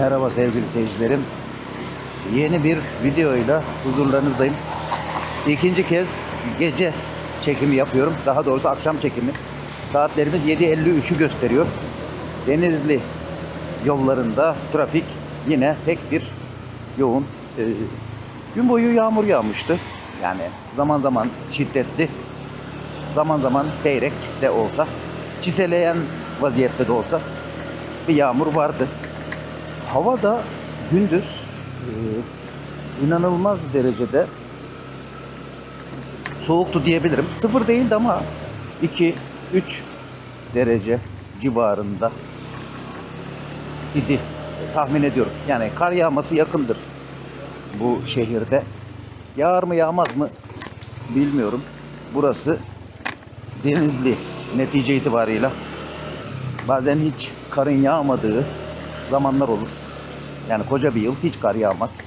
Merhaba sevgili seyircilerim. Yeni bir videoyla huzurlarınızdayım. İkinci kez gece çekimi yapıyorum. Daha doğrusu akşam çekimi. Saatlerimiz 7.53'ü gösteriyor. Denizli yollarında trafik yine pek bir yoğun. Ee, gün boyu yağmur yağmıştı. Yani zaman zaman şiddetli, zaman zaman seyrek de olsa, çiseleyen vaziyette de olsa bir yağmur vardı. Hava da gündüz e, inanılmaz derecede soğuktu diyebilirim. Sıfır değildi ama 2-3 derece civarında idi tahmin ediyorum. Yani kar yağması yakındır bu şehirde. Yağar mı yağmaz mı bilmiyorum. Burası Denizli netice itibarıyla bazen hiç karın yağmadığı zamanlar olur. Yani koca bir yıl hiç kar yağmaz.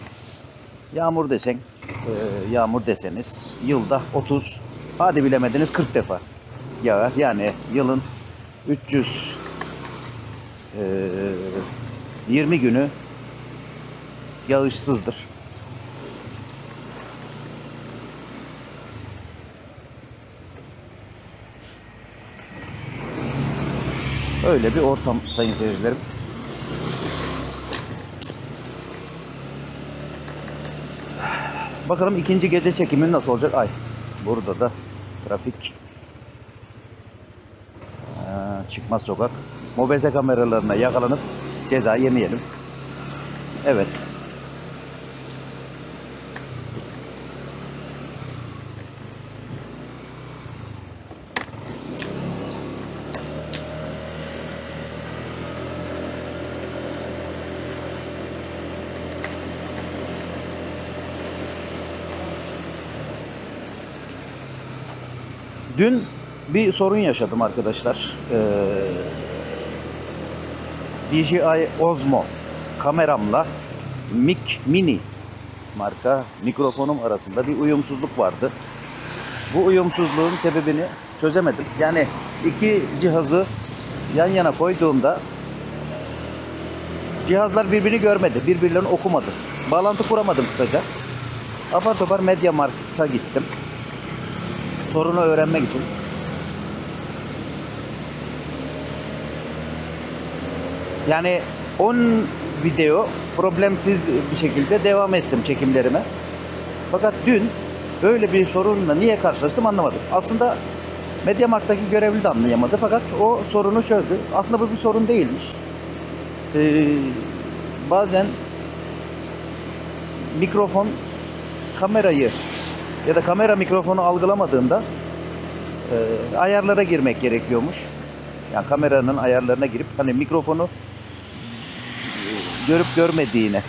Yağmur desen, e, yağmur deseniz yılda 30, hadi bilemediniz 40 defa yağar. Yani yılın 300 e, 20 günü yağışsızdır. Öyle bir ortam sayın seyircilerim. Bakalım ikinci gece çekimi nasıl olacak? Ay burada da trafik. Aa, çıkmaz sokak. Mobese kameralarına yakalanıp ceza yemeyelim. Evet. Dün bir sorun yaşadım arkadaşlar. Ee, DJI Osmo kameramla Mic Mini marka mikrofonum arasında bir uyumsuzluk vardı. Bu uyumsuzluğun sebebini çözemedim. Yani iki cihazı yan yana koyduğumda cihazlar birbirini görmedi, birbirlerini okumadı. Bağlantı kuramadım kısaca. Apar topar Media Markt'a gittim sorunu öğrenmek için. Yani 10 video problemsiz bir şekilde devam ettim çekimlerime. Fakat dün böyle bir sorunla niye karşılaştım anlamadım. Aslında Mediamarkt'taki görevli de anlayamadı fakat o sorunu çözdü. Aslında bu bir sorun değilmiş. Ee, bazen mikrofon kamerayı ya da kamera mikrofonu algılamadığında e, ayarlara girmek gerekiyormuş. Yani kameranın ayarlarına girip hani mikrofonu görüp görmediğine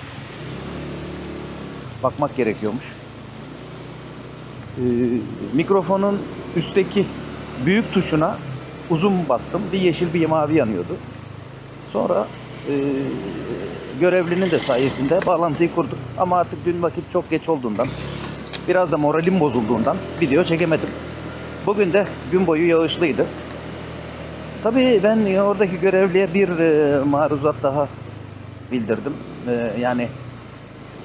bakmak gerekiyormuş. E, mikrofonun üstteki büyük tuşuna uzun bastım. Bir yeşil bir mavi yanıyordu. Sonra e, görevlinin de sayesinde bağlantıyı kurduk. Ama artık dün vakit çok geç olduğundan Biraz da moralim bozulduğundan video çekemedim. Bugün de gün boyu yağışlıydı. Tabii ben oradaki görevliye bir e, maruzat daha bildirdim. E, yani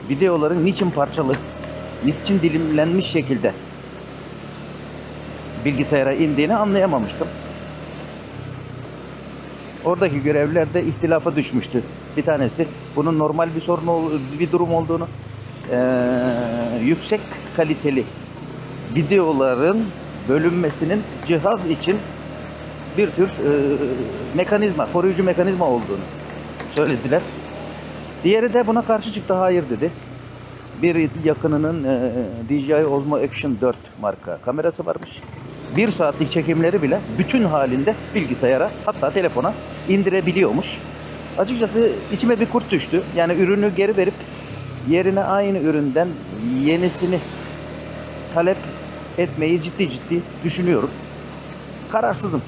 videoların niçin parçalı, niçin dilimlenmiş şekilde bilgisayara indiğini anlayamamıştım. Oradaki görevliler de ihtilafa düşmüştü. Bir tanesi bunun normal bir sorun, bir durum olduğunu, ee, yüksek kaliteli videoların bölünmesinin cihaz için bir tür e, mekanizma, koruyucu mekanizma olduğunu söylediler. Diğeri de buna karşı çıktı, hayır dedi. Bir yakınının e, DJI Osmo Action 4 marka kamerası varmış. Bir saatlik çekimleri bile bütün halinde bilgisayara hatta telefona indirebiliyormuş. Açıkçası içime bir kurt düştü. Yani ürünü geri verip yerine aynı üründen yenisini talep etmeyi ciddi ciddi düşünüyorum. Kararsızım.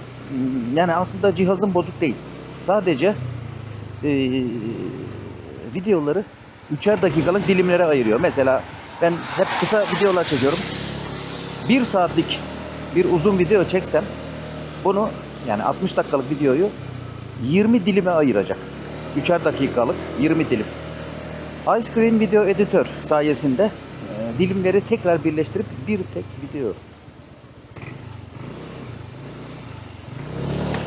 Yani aslında cihazım bozuk değil. Sadece e, videoları üçer dakikalık dilimlere ayırıyor. Mesela ben hep kısa videolar çekiyorum. Bir saatlik bir uzun video çeksem bunu yani 60 dakikalık videoyu 20 dilime ayıracak. Üçer dakikalık 20 dilim. Ice Cream Video Editör sayesinde dilimleri tekrar birleştirip bir tek video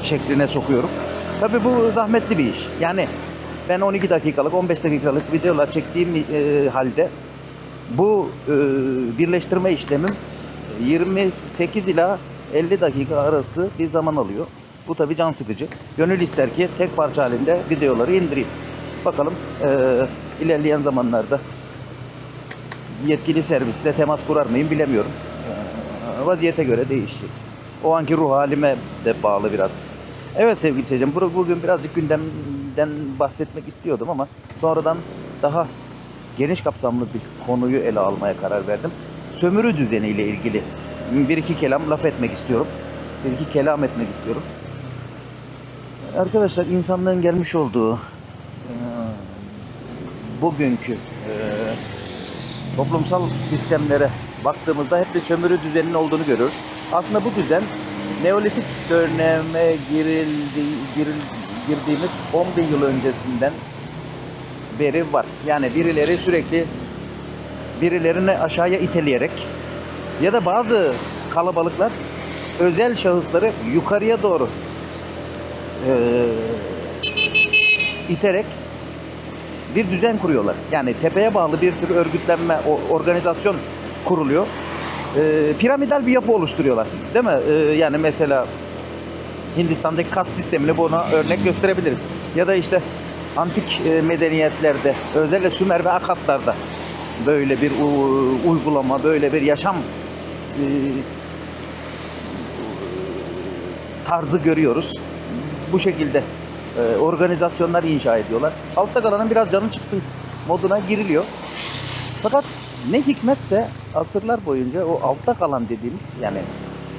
şekline sokuyorum. Tabi bu zahmetli bir iş. Yani ben 12 dakikalık, 15 dakikalık videolar çektiğim e, halde bu e, birleştirme işlemim 28 ila 50 dakika arası bir zaman alıyor. Bu tabi can sıkıcı. Gönül ister ki tek parça halinde videoları indireyim. Bakalım e, ilerleyen zamanlarda yetkili servisle temas kurar mıyım bilemiyorum. E, vaziyete göre değişecek. O anki ruh halime de bağlı biraz. Evet sevgili seyircim, bu- bugün birazcık gündemden bahsetmek istiyordum ama sonradan daha geniş kapsamlı bir konuyu ele almaya karar verdim. Sömürü düzeniyle ilgili bir iki kelam laf etmek istiyorum. Bir iki kelam etmek istiyorum. Arkadaşlar insanlığın gelmiş olduğu e, bugünkü toplumsal sistemlere baktığımızda hep bir sömürü düzeninin olduğunu görüyoruz. Aslında bu düzen Neolitik döneme girildi, giril, girdiğimiz 10 bin yıl öncesinden beri var. Yani birileri sürekli birilerini aşağıya iteleyerek ya da bazı kalabalıklar özel şahısları yukarıya doğru eee, iterek bir düzen kuruyorlar. Yani tepeye bağlı bir tür örgütlenme, organizasyon kuruluyor. Ee, piramidal bir yapı oluşturuyorlar. Değil mi? Ee, yani mesela Hindistan'daki kas sistemini buna örnek gösterebiliriz. Ya da işte antik e, medeniyetlerde, özellikle Sümer ve Akatlarda böyle bir uygulama, böyle bir yaşam e, tarzı görüyoruz. Bu şekilde e, organizasyonlar inşa ediyorlar. Altta kalanın biraz canı çıksın moduna giriliyor. Fakat ne hikmetse asırlar boyunca o altta kalan dediğimiz yani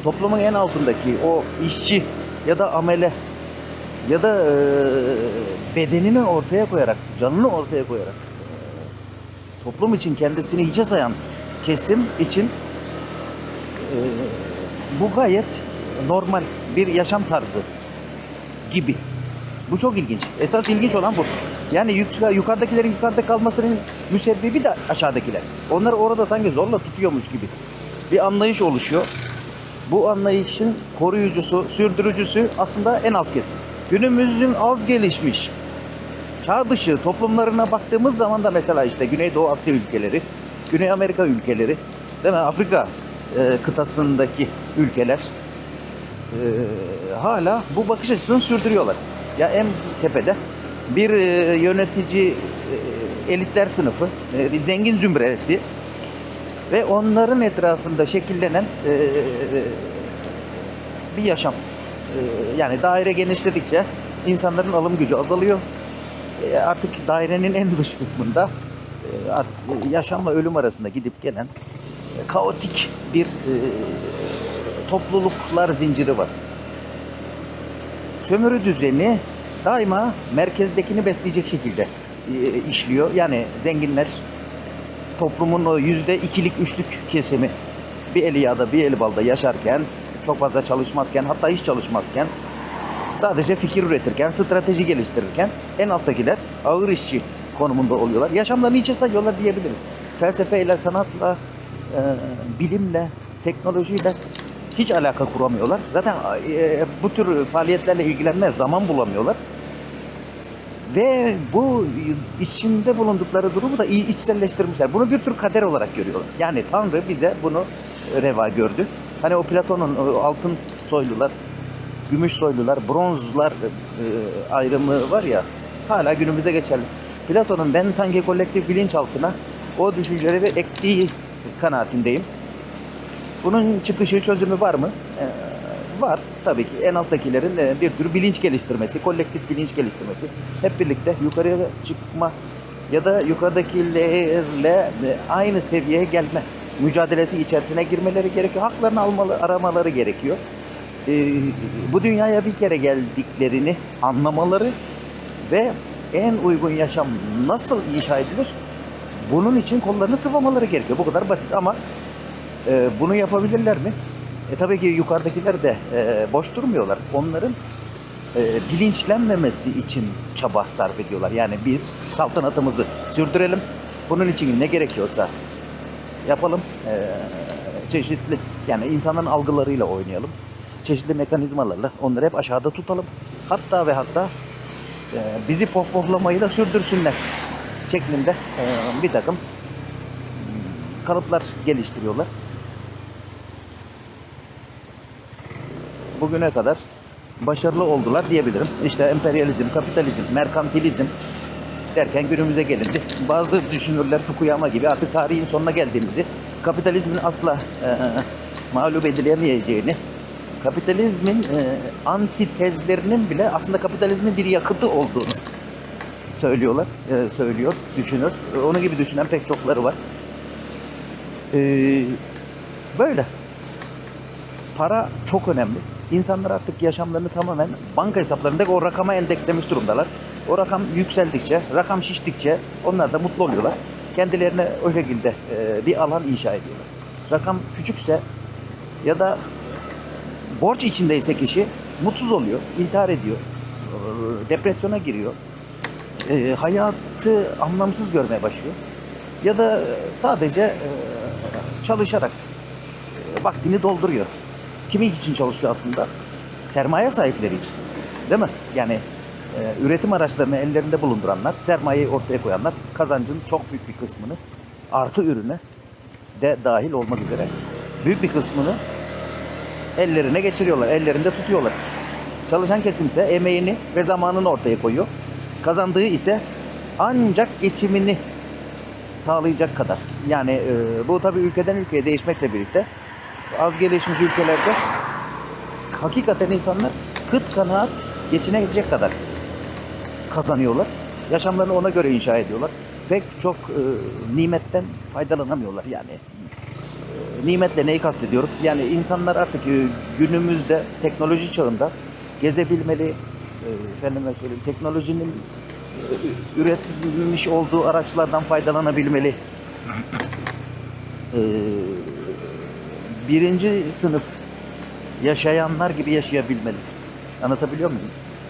toplumun en altındaki o işçi ya da amele ya da e, bedenini ortaya koyarak, canını ortaya koyarak e, toplum için kendisini hiçe sayan kesim için e, bu gayet normal bir yaşam tarzı gibi. Bu çok ilginç. Esas ilginç olan bu. Yani yukarıdakilerin yukarıda kalmasının müsebbibi de aşağıdakiler. Onları orada sanki zorla tutuyormuş gibi bir anlayış oluşuyor. Bu anlayışın koruyucusu, sürdürücüsü aslında en alt kesim. Günümüzün az gelişmiş çağ dışı toplumlarına baktığımız zaman da mesela işte Güneydoğu Asya ülkeleri, Güney Amerika ülkeleri, değil mi? Afrika e, kıtasındaki ülkeler e, hala bu bakış açısını sürdürüyorlar. Ya en tepede bir e, yönetici e, elitler sınıfı, e, bir zengin zümresi ve onların etrafında şekillenen bir yaşam. Yani daire genişledikçe insanların alım gücü azalıyor. Artık dairenin en dış kısmında yaşamla ölüm arasında gidip gelen kaotik bir topluluklar zinciri var. Sömürü düzeni daima merkezdekini besleyecek şekilde e, işliyor. Yani zenginler toplumun o yüzde ikilik, üçlük kesimi bir eli yağda bir eli balda yaşarken, çok fazla çalışmazken, hatta hiç çalışmazken, sadece fikir üretirken, strateji geliştirirken en alttakiler ağır işçi konumunda oluyorlar. Yaşamlarını içe sayıyorlar diyebiliriz. Felsefeyle, sanatla, e, bilimle, teknolojiyle hiç alaka kuramıyorlar. Zaten e, bu tür faaliyetlerle ilgilenmeye zaman bulamıyorlar. Ve bu içinde bulundukları durumu da iyi içselleştirmişler. Bunu bir tür kader olarak görüyorlar. Yani Tanrı bize bunu reva gördü. Hani o Platon'un o altın soylular, gümüş soylular, bronzlar e, ayrımı var ya hala günümüzde geçerli. Platon'un ben sanki kolektif bilinçaltına o düşünceleri ektiği kanaatindeyim. Bunun çıkışı, çözümü var mı? Ee, var tabii ki. En alttakilerin e, bir tür bilinç geliştirmesi, kolektif bilinç geliştirmesi. Hep birlikte yukarıya çıkma ya da yukarıdakilerle e, aynı seviyeye gelme mücadelesi içerisine girmeleri gerekiyor. Haklarını almalı, aramaları gerekiyor. Ee, bu dünyaya bir kere geldiklerini anlamaları ve en uygun yaşam nasıl inşa edilir? Bunun için kollarını sıvamaları gerekiyor. Bu kadar basit ama e, bunu yapabilirler mi? E tabii ki yukarıdakiler de e, boş durmuyorlar. Onların e, bilinçlenmemesi için çaba sarf ediyorlar. Yani biz saltanatımızı sürdürelim. Bunun için ne gerekiyorsa yapalım. E, çeşitli yani insanların algılarıyla oynayalım. Çeşitli mekanizmalarla onları hep aşağıda tutalım. Hatta ve hatta e, bizi pohpohlamayı da sürdürsünler şeklinde e, bir takım hmm, kalıplar geliştiriyorlar. Bugüne kadar başarılı oldular diyebilirim. İşte emperyalizm, kapitalizm, merkantilizm derken günümüze gelindi. Bazı düşünürler Fukuyama gibi artık tarihin sonuna geldiğimizi, kapitalizmin asla e, mağlup edilemeyeceğini, kapitalizmin e, antitezlerinin bile aslında kapitalizmin bir yakıtı olduğunu söylüyorlar, e, söylüyor, düşünür. E, Onun gibi düşünen pek çokları var. E, böyle. Para çok önemli. İnsanlar artık yaşamlarını tamamen banka hesaplarındaki o rakama endekslemiş durumdalar. O rakam yükseldikçe, rakam şiştikçe onlar da mutlu oluyorlar. Kendilerine o şekilde e, bir alan inşa ediyorlar. Rakam küçükse ya da borç içindeyse kişi mutsuz oluyor, intihar ediyor, depresyona giriyor, e, hayatı anlamsız görmeye başlıyor. Ya da sadece e, çalışarak vaktini dolduruyor. Kimin için çalışıyor aslında? Sermaye sahipleri için. Değil mi? Yani e, üretim araçlarını ellerinde bulunduranlar, sermayeyi ortaya koyanlar kazancın çok büyük bir kısmını artı ürüne de dahil olmak üzere büyük bir kısmını ellerine geçiriyorlar, ellerinde tutuyorlar. Çalışan kesimse emeğini ve zamanını ortaya koyuyor. Kazandığı ise ancak geçimini sağlayacak kadar. Yani e, bu tabii ülkeden ülkeye değişmekle birlikte az gelişmiş ülkelerde hakikaten insanlar kıt kanaat geçinebilecek kadar kazanıyorlar. Yaşamlarını ona göre inşa ediyorlar. Pek çok e, nimetten faydalanamıyorlar yani. E, nimetle neyi kastediyorum? Yani insanlar artık e, günümüzde teknoloji çağında gezebilmeli, e, efendime söyleyeyim, teknolojinin e, üretilmiş olduğu araçlardan faydalanabilmeli. E, birinci sınıf yaşayanlar gibi yaşayabilmeli. Anlatabiliyor muyum?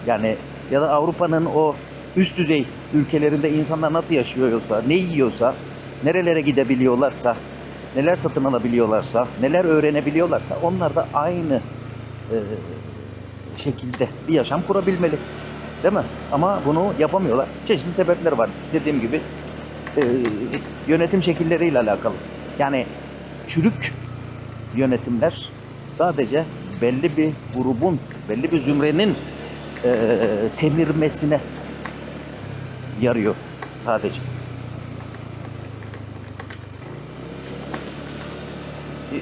Yani ya da Avrupa'nın o üst düzey ülkelerinde insanlar nasıl yaşıyorsa, ne yiyorsa, nerelere gidebiliyorlarsa, neler satın alabiliyorlarsa, neler öğrenebiliyorlarsa onlar da aynı e, şekilde bir yaşam kurabilmeli. Değil mi? Ama bunu yapamıyorlar. Çeşitli sebepler var. Dediğim gibi e, yönetim şekilleriyle alakalı. Yani çürük yönetimler sadece belli bir grubun, belli bir zümrenin e, semirmesine yarıyor sadece.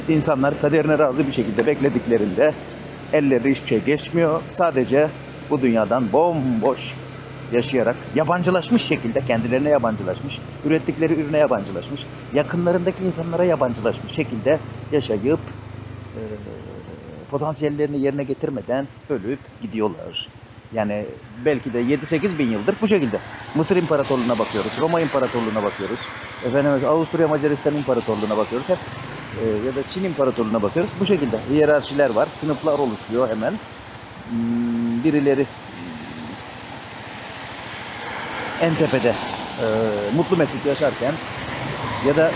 İnsanlar kaderine razı bir şekilde beklediklerinde elleri hiçbir şey geçmiyor. Sadece bu dünyadan bomboş yaşayarak yabancılaşmış şekilde kendilerine yabancılaşmış, ürettikleri ürüne yabancılaşmış, yakınlarındaki insanlara yabancılaşmış şekilde yaşayıp e, potansiyellerini yerine getirmeden ölüp gidiyorlar. Yani belki de 7-8 bin yıldır bu şekilde. Mısır İmparatorluğu'na bakıyoruz, Roma İmparatorluğu'na bakıyoruz, efendim Avusturya Macaristan İmparatorluğu'na bakıyoruz. Hep e, ya da Çin İmparatorluğu'na bakıyoruz. Bu şekilde hiyerarşiler var, sınıflar oluşuyor hemen. Hmm, Birileri en tepede e, mutlu mesut yaşarken ya da e,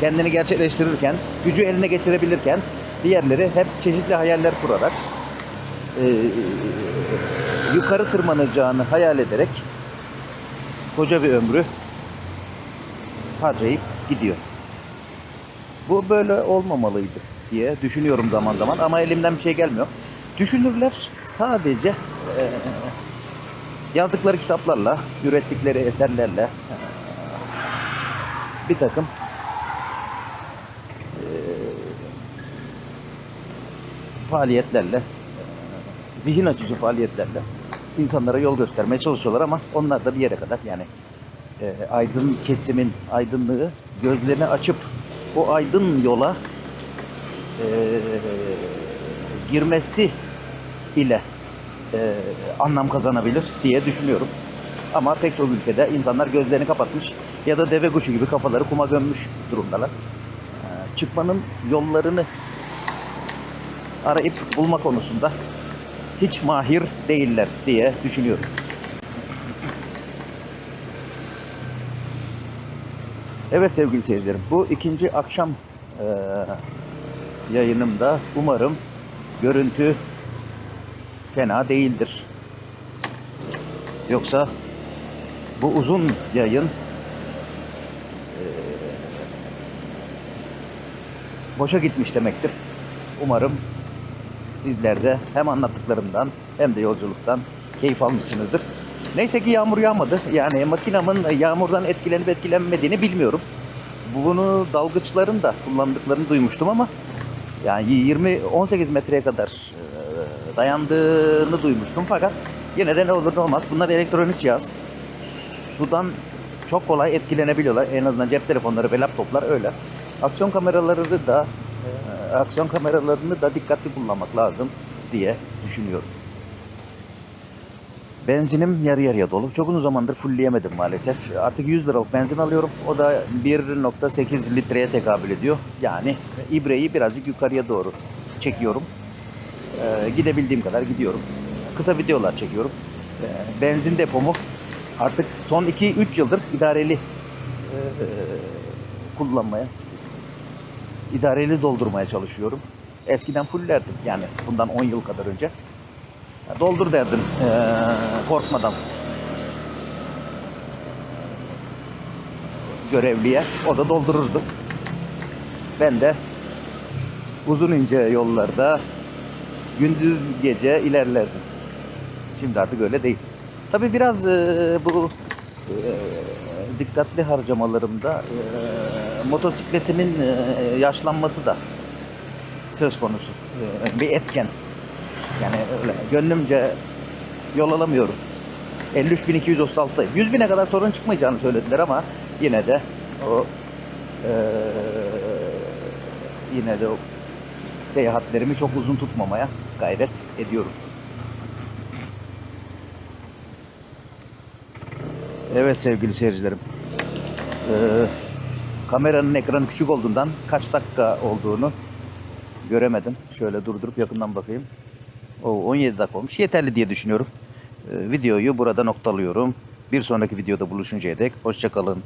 kendini gerçekleştirirken, gücü eline geçirebilirken diğerleri hep çeşitli hayaller kurarak e, yukarı tırmanacağını hayal ederek koca bir ömrü harcayıp gidiyor. Bu böyle olmamalıydı diye düşünüyorum zaman zaman ama elimden bir şey gelmiyor. Düşünürler sadece e, yazdıkları kitaplarla, ürettikleri eserlerle bir takım faaliyetlerle, zihin açıcı faaliyetlerle insanlara yol göstermeye çalışıyorlar ama onlar da bir yere kadar yani e, aydın kesimin aydınlığı gözlerini açıp o aydın yola e, girmesi ile e, anlam kazanabilir diye düşünüyorum. Ama pek çok ülkede insanlar gözlerini kapatmış ya da deve kuşu gibi kafaları kuma gömmüş durumdalar. E, çıkmanın yollarını arayıp bulma konusunda hiç mahir değiller diye düşünüyorum. Evet sevgili seyircilerim, bu ikinci akşam eee, yayınımda umarım görüntü fena değildir. Yoksa bu uzun yayın eee, boşa gitmiş demektir. Umarım sizler de hem anlattıklarımdan hem de yolculuktan keyif almışsınızdır. Neyse ki yağmur yağmadı. Yani makinamın yağmurdan etkilenip etkilenmediğini bilmiyorum. Bunu dalgıçların da kullandıklarını duymuştum ama yani 20 18 metreye kadar e, dayandığını duymuştum fakat yine de ne olur ne olmaz. Bunlar elektronik cihaz. Sudan çok kolay etkilenebiliyorlar. En azından cep telefonları ve laptoplar öyle. Aksiyon kameraları da e, aksiyon kameralarını da dikkatli kullanmak lazım diye düşünüyorum. Benzinim yarı yarıya dolu. Çok uzun zamandır fullleyemedim maalesef. Artık 100 liralık benzin alıyorum. O da 1.8 litreye tekabül ediyor. Yani ibreyi birazcık yukarıya doğru çekiyorum. Ee, gidebildiğim kadar gidiyorum. Kısa videolar çekiyorum. Ee, benzin depomu artık son 2-3 yıldır idareli e, kullanmaya, idareli doldurmaya çalışıyorum. Eskiden fullerdim yani bundan 10 yıl kadar önce. Doldur derdim eee, korkmadan. Görevliye. O da doldururdu. Ben de uzun ince yollarda gündüz gece ilerlerdim. Şimdi artık öyle değil. Tabi biraz eee, bu eee, dikkatli harcamalarımda eee, motosikletimin eee, yaşlanması da söz konusu. Eee, bir etken. Yani öyle gönlümce yol alamıyorum. 53.236'dayım. 100 bine kadar sorun çıkmayacağını söylediler ama yine de o eee, yine de o seyahatlerimi çok uzun tutmamaya gayret ediyorum. Evet sevgili seyircilerim. Eee, kameranın ekranı küçük olduğundan kaç dakika olduğunu göremedim. Şöyle durdurup yakından bakayım. O 17 dakika olmuş. Yeterli diye düşünüyorum. Ee, videoyu burada noktalıyorum. Bir sonraki videoda buluşuncaya dek hoşçakalın.